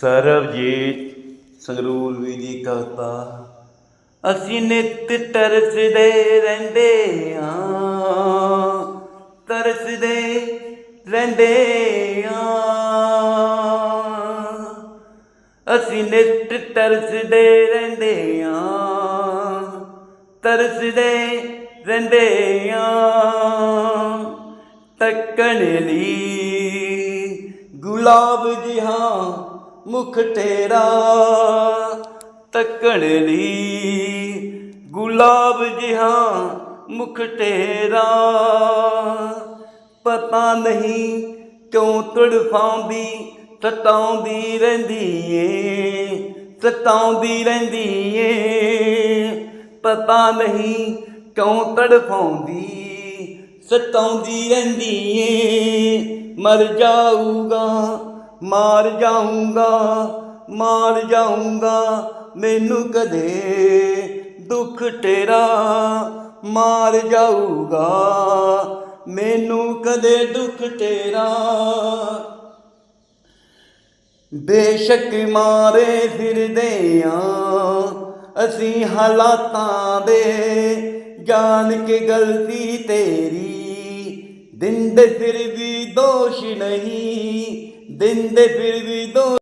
ਸਰਬਜੀਤ ਸੰਗਰੂਰ ਵੀ ਦੀ ਕਵਤਾ ਅਸੀਂ ਨਿਤ ਤਰਸਦੇ ਰਹਿੰਦੇ ਹਾਂ ਤਰਸਦੇ ਰਹਿੰਦੇ ਆਂ। ਅਸੀਂ ਨਿਤ ਤਰਸਦੇ ਰਹਿੰਦੇ ਹਾਂ ਤਰਸਦੇ ਰਹਿੰਦੇ ਹਾਂ ਤੱਕਣ ਲਈ ਗੁਲਾਬ ਜਿਹਾ ਮੁਖ ਤੇਰਾ ਤੱਕਣ ਲਈ ਗੁਲਾਬ ਜਿਹਾ ਮੁਖ ਤੇਰਾ ਪਤਾ ਨਹੀਂ ਕਿਉਂ ਤੜਫਾਉਂਦੀ ਸਤਾਉਂਦੀ ਰਹਿੰਦੀ ਏ ਸਤਾਉਂਦੀ ਰਹਿੰਦੀ ਏ ਪਤਾ ਨਹੀਂ ਕਿਉਂ ਤੜਫਾਉਂਦੀ ਸਤਾਉਂਦੀ ਰਹਿੰਦੀ ਏ ਮਰ ਜਾਊਗਾ ਮਾਰ ਜਾਊਂਗਾ ਮਾਰ ਜਾਊਂਗਾ, ਮੈਨੂੰ ਕਦੇ ਦੁੱਖ ਤੇਰਾ ਮਾਰ ਜਾਊਗਾ, ਮੈਨੂੰ ਕਦੇ ਦੁੱਖ ਤੇਰਾ। ਬੇਸ਼ੱਕ ਮਾਰੇ ਫਿਰਦੇ ਆਂ, ਅਸੀਂ ਹਾਲਾਤਾਂ ਦੇ ਜਾਣ ਕੇ ਗਲਤੀ ਤੇਰੀ। ਦਿੰਦੇ ਫਿਰ ਵੀ ਦੋਸ਼ ਨਹੀਂ ਦਿੰਦੇ ਫਿਰ ਵੀ ਦੋਸ਼